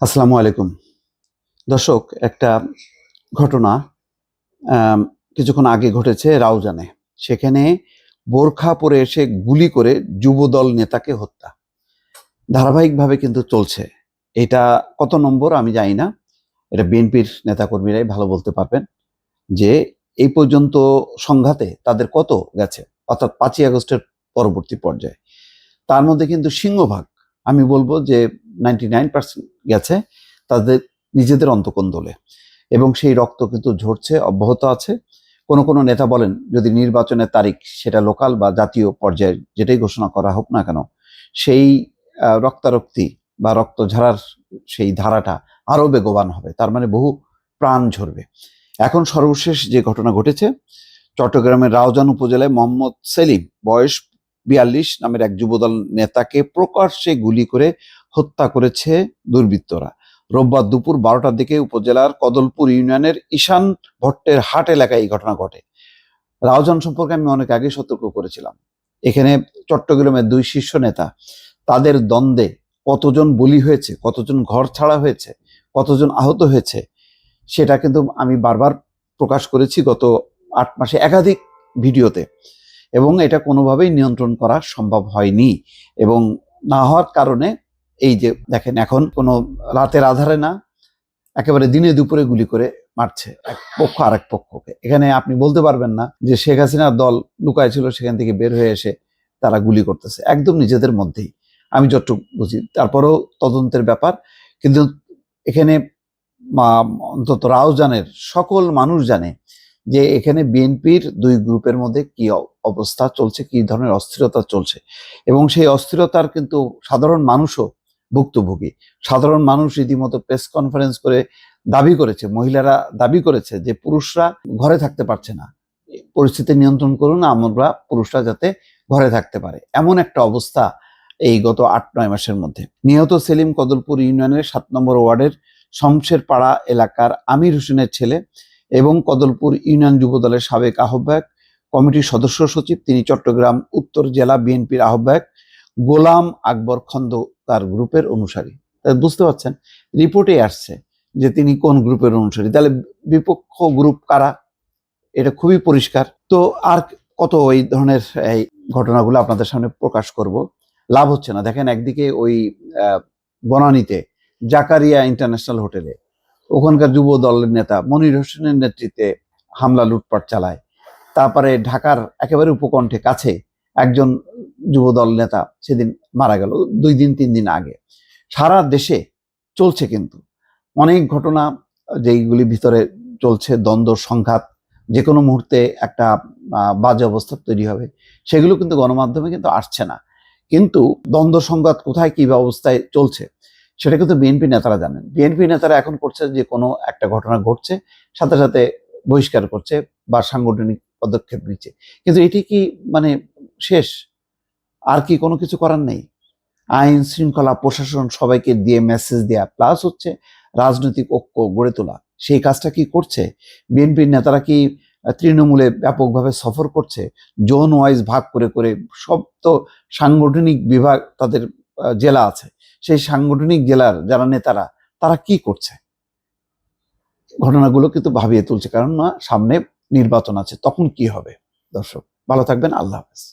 আসসালামু আলাইকুম। দর্শক, একটা ঘটনা কিছুক্ষণ আগে ঘটেছে রাউজানে। সেখানে বোরখা পরে এসে গুলি করে যুবদল নেতাকে হত্যা। ধারাবাহিকভাবে কিন্তু চলছে। এটা কত নম্বর আমি জানি না। এটা বিএনপির নেতাকর্মীরাই ভালো বলতে পারবেন যে এই পর্যন্ত সংঘাতে তাদের কত গেছে? অর্থাৎ পাঁচই আগস্টের পরবর্তী পর্যায়ে। তার মধ্যে কিন্তু সিংহভাগ আমি বলব যে নাইনটি নাইন পার্সেন্ট গেছে তাদের নিজেদের অন্তকোন্দলে। এবং সেই রক্ত কিন্তু ঝরছে, অব্যাহত আছে। কোনো কোনো নেতা বলেন, যদি নির্বাচনের তারিখ সেটা লোকাল বা জাতীয় পর্যায়ে যেটাই ঘোষণা করা হোক না কেন, সেই রক্তারক্তি বা রক্ত ঝরার সেই ধারাটা আরও বেগবান হবে। তার মানে বহু প্রাণ ঝরবে। এখন সর্বশেষ যে ঘটনা ঘটেছে, চট্টগ্রামের রাউজান উপজেলায় মোহাম্মদ সেলিম বয়স বিয়াল্লিশ নামের এক যুবদল নেতাকে প্রকাশ্যে গুলি করে হত্যা করেছে দুর্বৃত্তরা। রোববার দুপুর বারোটার দিকে উপজেলার কদলপুর ইউনিয়নের ঈশান ভট্টের হাট এলাকায় এই ঘটনা ঘটে। রাউজান সম্পর্কে আমি অনেক আগে সতর্ক করেছিলাম। এখানে চট্টগ্রামের দুই শীর্ষ নেতা, তাদের দ্বন্দ্বে কতজন বলি হয়েছে, কতজন ঘর ছাড়া হয়েছে, কতজন আহত হয়েছে, সেটা কিন্তু আমি বারবার প্রকাশ করেছি গত আট মাসে একাধিক ভিডিওতে। এবং এটা কোনোভাবেই নিয়ন্ত্রণ করা সম্ভব হয়নি। এবং না হওয়ার কারণে এই যে দেখেন এখন কোনো রাতের আধারে না, একেবারে দিনে দুপুরে গুলি করে মারছে এক পক্ষ আর এক পক্ষকে। এখানে আপনি বলতে পারবেন না যে শেখ হাসিনার দল লুকায় ছিল সেখান থেকে বের হয়ে এসে তারা গুলি করতেছে, একদম নিজেদের মধ্যেই। আমি যতটুকু বুঝি। তারপরেও তদন্তের ব্যাপার। কিন্তু এখানে অন্তত রাউজানের সকল মানুষ জানে যে এখানে বিএনপির দুই গ্রুপের মধ্যে কি অবস্থা চলছে, কি ধরনের অস্থিরতা চলছে। এবং সেই অস্থিরতার কিন্তু সাধারণ মানুষও ভুক্তভোগী। সাধারণ মানুষ রীতিমতো প্রেস কনফারেন্স করে দাবি করেছে, মহিলারা দাবি করেছে যে পুরুষরা ঘরে থাকতে পারছে না। পরিস্থিতি নিয়ন্ত্রণ করুন, আমরা পুরুষরা যাতে ঘরে থাকতে পারে। এমন একটা অবস্থা এই গত আট, নয় মাসের মধ্যে। নিহত সেলিম কদলপুর ইউনিয়নের সাত নম্বর ওয়ার্ডের শমশের পাড়া এলাকার আমির হোসেনের ছেলে এবং কদলপুর ইউনিয়ন যুবদলের সাবেক আহ্বায়ক, কমিটির সদস্য সচিব তিনি চট্টগ্রাম উত্তর জেলা বিএনপির আহ্বায়ক গোলাম আকবর খন্দ তার গ্রুপের অনুসারী। তাই বুঝতে পারছেন, রিপোর্টে আসছে যে তিনি কোন গ্রুপের অনুসারী। তাহলে বিপক্ষ গ্রুপ কারা? এটা খুবই পরিষ্কার। তো আর কত এই ধরনের এই ঘটনাগুলো আপনাদের সামনে প্রকাশ করব? লাভ হচ্ছে না। দেখেন একদিকে ওই বনানীতে জাকারিয়া ইন্টারন্যাশনাল হোটেলে ওখানকার যুব দলের নেতা মনির হোসেনের নেতৃত্বে হামলা লুটপাট চালায়। তারপরে ঢাকার একেবারে উপকণ্ঠে কাছে একজন যুবদল নেতা সেদিন মারা গেল, দুই দিন, তিন দিন আগে। সারা দেশে চলছে কিন্তু। অনেক ঘটনা যেইগুলি ভিতরে চলছে, দ্বন্দ্ব, সংঘাত যে কোনো মুহূর্তে একটা বাজে অবস্থা তৈরি হবে, সেগুলো কিন্তু গণমাধ্যমে কিন্তু আসছে না। কিন্তু দ্বন্দ্ব, সংঘাত কোথায়, কী অবস্থায় চলছে সেটা কিন্তু বিএনপি নেতারা জানেন। বিএনপি নেতারা এখন করছে যে কোনো একটা ঘটনা ঘটছে, সাথে সাথে বহিষ্কার করছে বা সাংগঠনিক পদক্ষেপ নিচ্ছে। কিন্তু এটি কি মানে শেষ? আর কি কোনো কিছু করার নেই? আইন শৃঙ্খলা, প্রশাসন সবাইকে দিয়ে মেসেজ দেয়া প্লাস হচ্ছে রাজনৈতিক ঐক্য গড়ে তোলা। সেই কাজটা কি করছে? বিএনপির নেতারা কি তৃণমূলে ব্যাপকভাবে সফর করছে? জোন ওয়াইজ ভাগ করে করে সব তো সাংগঠনিক বিভাগ তাদের জেলা আছে। সেই সাংগঠনিক জেলার যারা নেতারা, তারা কি করছে? ঘটনাগুলো কিন্তু ভাবিয়ে তুলছে। কারণ না, সামনে নির্বাচন আছে, তখন কি হবে? দর্শক, ভালো থাকবেন, আল্লাহ হাফেজ।